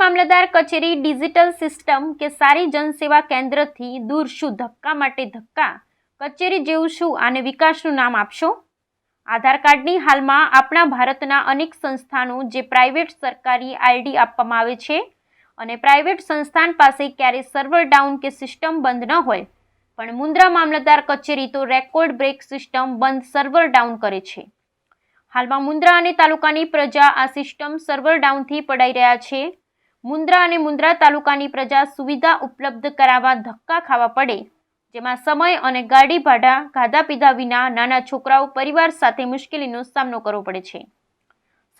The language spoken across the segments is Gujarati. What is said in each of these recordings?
મામલતદાર કચેરી ડિજિટલ સિસ્ટમ કે સારી જનસેવા કેન્દ્રથી દૂર શું ધક્કા માટે ધક્કા? કચેરી જેવું શું? આને વિકાસનું નામ આપશો? આધાર કાર્ડની હાલમાં આપણા ભારતના અનેક સંસ્થાનો જે પ્રાઇવેટ સરકારી આઈડી આપવામાં આવે છે અને પ્રાઇવેટ સંસ્થાન પાસે ક્યારેય સર્વર ડાઉન કે સિસ્ટમ બંધ ન હોય, પણ મુન્દ્રા મામલતદાર કચેરી તો રેકોર્ડ બ્રેક સિસ્ટમ બંધ સર્વર ડાઉન કરે છે. હાલમાં મુન્દ્રા અને તાલુકાની પ્રજા આ સિસ્ટમ સર્વર ડાઉનથી પડાઈ રહ્યા છે. મુન્દ્રા અને મુન્દ્રા તાલુકાની પ્રજા સુવિધા ઉપલબ્ધ કરાવવા ધક્કા ખાવા પડે, જેમાં સમય અને ગાડી ભાડા ખાધા પીધા વિના નાના છોકરાઓ પરિવાર સાથે મુશ્કેલીનો સામનો કરવો પડે છે.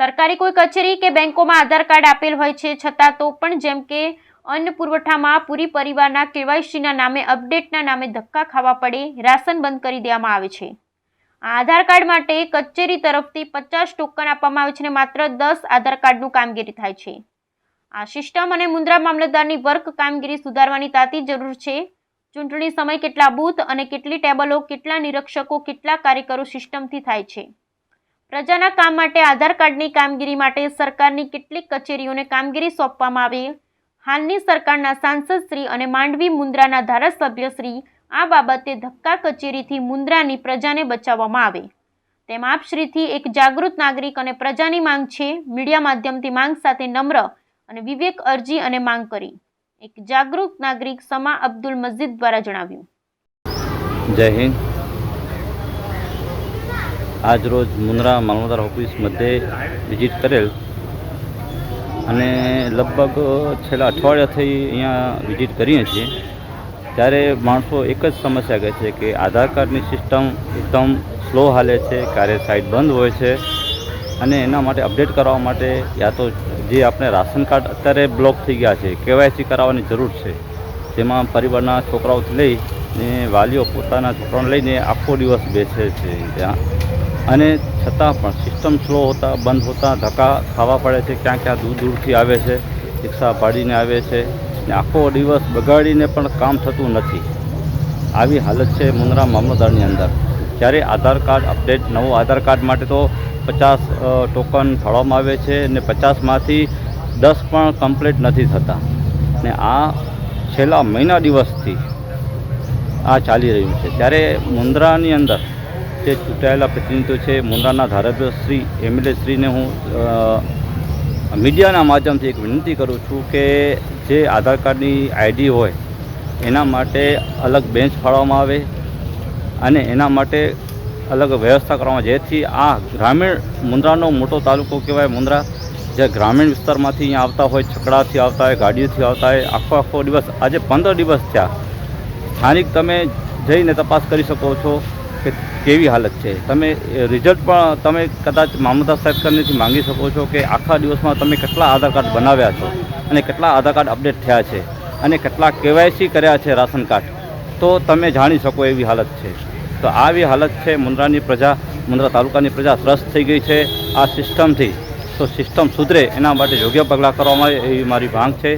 સરકારી કોઈ કચેરી કે બેંકોમાં આધાર કાર્ડ આપેલ હોય છે છતાં તો પણ જેમ કે અન્ન પુરવઠામાં પૂરી પરિવારના કેવાયસીના નામે અપડેટના નામે ધક્કા ખાવા પડે, રાશન બંધ કરી દેવામાં આવે છે. આ આધાર કાર્ડ માટે કચેરી તરફથી પચાસ ટોકન આપવામાં આવે છે અને માત્ર દસ આધાર કાર્ડનું કામગીરી થાય છે. આ સિસ્ટમ અને મુન્દ્રા મામલતદારની વર્ક કામગીરી સુધારવાની તાતી જરૂર છે. ચૂંટણી સમય કેટલા બૂથ અને કેટલી ટેબલો, કેટલા નિરીક્ષકો, કેટલા કાર્યકરો સિસ્ટમથી થાય છે. પ્રજાના કામ માટે આધાર કાર્ડની કામગીરી માટે સરકારની કેટલીક કચેરીઓને કામગીરી સોંપવામાં આવે. હાલની સરકારના સાંસદશ્રી અને માંડવી મુન્દ્રાના ધારાસભ્યશ્રી આ બાબતે ધક્કા કચેરીથી મુન્દ્રાની પ્રજાને બચાવવામાં આવે. તેમ આપશ્રીથી એક જાગૃત નાગરિક અને પ્રજાની માંગ છે. મીડિયા માધ્યમથી માંગ સાથે નમ્ર અને વિવેક અરજી અને માંગ કરી. એક જાગૃત નાગરિક સમા અબ્દુલ મસ્જિદ દ્વારા જણાવ્યું. જય હિન્દ. આજ રોજ મુન્દ્રા મામલતદાર ઓફિસ મધ્યે વિઝિટ કરેલ અને લગભગ છેલ્લા અઠવાડિયાથી અહીંયા વિઝિટ કરીએ છીએ. ત્યારે માણસો એક જ સમસ્યા કહે છે કે આધાર કાર્ડની સિસ્ટમ એકદમ સ્લો હાલે છે, ક્યારે સાઇટ બંધ હોય છે અને એના માટે અપડેટ કરવા માટે યા તો જે આપણે રાશન કાર્ડ અત્યારે બ્લોક થઈ ગયા છે કેવાયસી કરાવવાની જરૂર છે, જેમાં પરિવારના છોકરાઓથી લઈ ને વાલીઓ પોતાના છોકરાઓને લઈને આખો દિવસ બેસે છે ત્યાં. અને છતાં પણ સિસ્ટમ સ્લો હોતા, બંધ હોતા, ધક્કા ખાવા પડે છે, ક્યાં ક્યાં દૂર દૂરથી આવે છે, રિક્ષા પાડીને આવે છે, ને આખો દિવસ બગાડીને પણ કામ થતું નથી. આવી હાલત છે મુન્દ્રા મામલતદારની અંદર. જ્યારે આધાર કાર્ડ અપડેટ, નવું આધાર કાર્ડ માટે તો પચાસ ટોકન ફાળવવામાં આવે છે ને પચાસમાંથી દસ પણ કમ્પ્લીટ નથી થતા. ને આ છેલ્લા મહિના દિવસથી આ ચાલી રહ્યું છે. ત્યારે મુન્દ્રાની અંદર જે ચૂંટાયેલા પ્રતિનિધિઓ છે મુન્દ્રાના ધારાસભ્ય શ્રી એમએલએ શ્રીને હું મીડિયાના માધ્યમથી એક વિનંતી કરું છું કે જે આધાર કાર્ડની આઈડી હોય, એના માટે અલગ બેન્ચ ફાળવવામાં આવે અને એના માટે અલગ વ્યવસ્થા કરવામાં જેથી આ ગ્રામીણ મુન્દ્રાનો મોટો તાલુકો કહેવાય. મુન્દ્રા જે ગ્રામીણ વિસ્તારમાંથી અહીંયા આવતા હોય, છકડાથી આવતા હોય, ગાડીઓથી આવતા હોય, આખો આખો દિવસ, આજે પંદર દિવસ થયા. સ્થાનિક તમે જઈને તપાસ કરી શકો છો કે કેવી હાલત છે. તમે રિઝલ્ટ પણ તમે કદાચ મામલતદાર સાહેબ કનેથી માંગી શકો છો કે આખા દિવસમાં તમે કેટલા આધાર કાર્ડ બનાવ્યા છો અને કેટલા આધાર કાર્ડ અપડેટ થયા છે અને કેટલા કેવાયસી કર્યા છે રાશન કાર્ડ. તો તમે જાણી શકો એવી હાલત છે. તો આવી હાલત છે, મુન્દ્રાની પ્રજા, મુન્દ્રા તાલુકાની પ્રજા ત્રસ્ત થઈ ગઈ છે. આ સિસ્ટમથી, તો સિસ્ટમ સુધરે એના માટે યોગ્ય પગલાં કરવામાં આવે એવી મારી માંગ છે.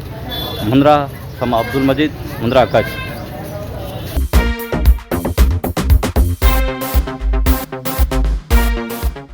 મુન્દ્રા, સમા અબ્દુલ મજીદ, મુન્દ્રા કચ્છ.